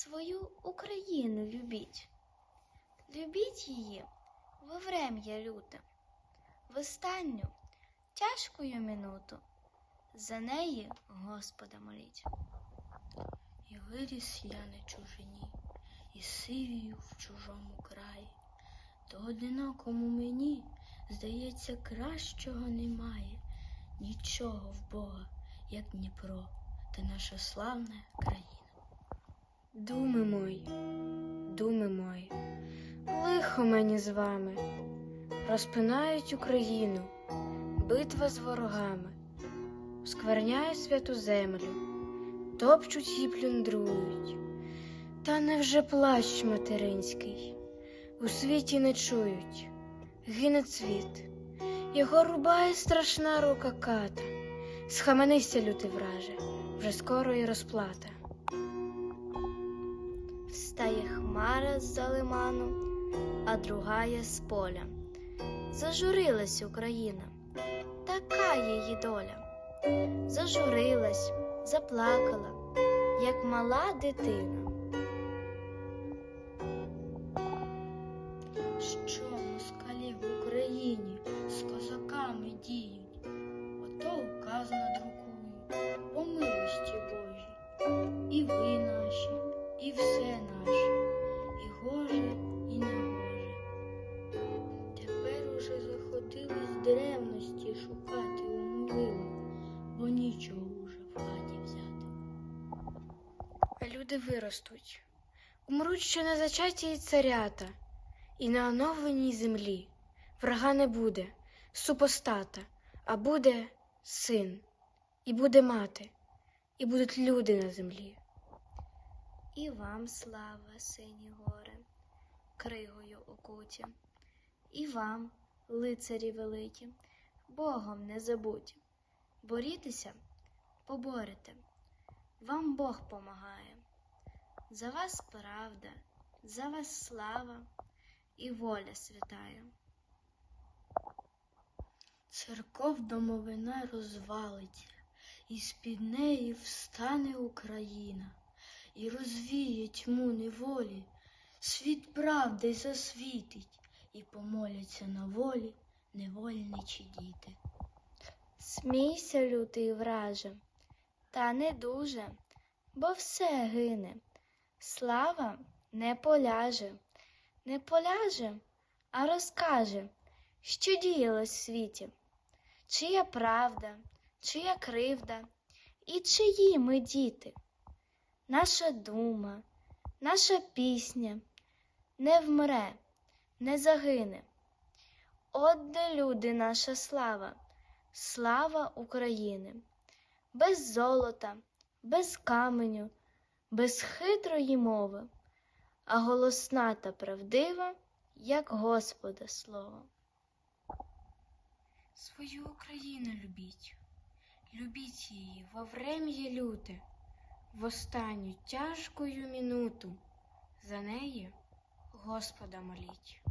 свою Україну любіть. Любіть її во врем'я люте, в останню тяжкою минуту. За неї Господа моліть. І виріс я на чужині, і сивію в чужому краї. То одинокому мені, здається, кращого немає, нічого в Бога, як Дніпро та наша славна країна. Думи мої, думи мої, лихо мені з вами, розпинають Україну, битва з ворогами, скверняє святу землю топчуть і плюндрують. Та невже плач материнський у світі не чують, гине цвіт, його рубає страшна рука ката. Схаменися, лютий враже, вже скоро і розплата. Встає хмара з-за лиману, а другая з поля. Зажурилась Україна, така її доля. Зажурилась, заплакала, як мала дитина. Що А люди виростуть, умруть ще не зачаті й царята, і на оновленій землі врага не буде, супостата, а буде син, і буде мати, і будуть люди на землі. І вам слава, сині гори, кригою окуті, і вам, лицарі великі, Богом не забудь. Борітеся, поборете, вам Бог помагає. За вас правда, за вас слава і воля святая. Церков домовина розвалиться, і з-під неї встане Україна, і розвіє тьму неволі, світ правди засвітить, і помоляться на волі невольничі діти. Смійся, лютий враже, та не дуже, бо все гине. Слава не поляже, не поляже, а розкаже, що діялось в світі, чия правда, чия кривда, і чиї ми діти. Наша дума, наша пісня не вмре, не загине. От де люди наша слава, слава України, без золота, без каменю, без хитрої мови, а голосна та правдива, як Господа слово. Свою Україну любіть, любіть її во врем'я люте, в останню тяжкою минуту, за неї Господа моліть.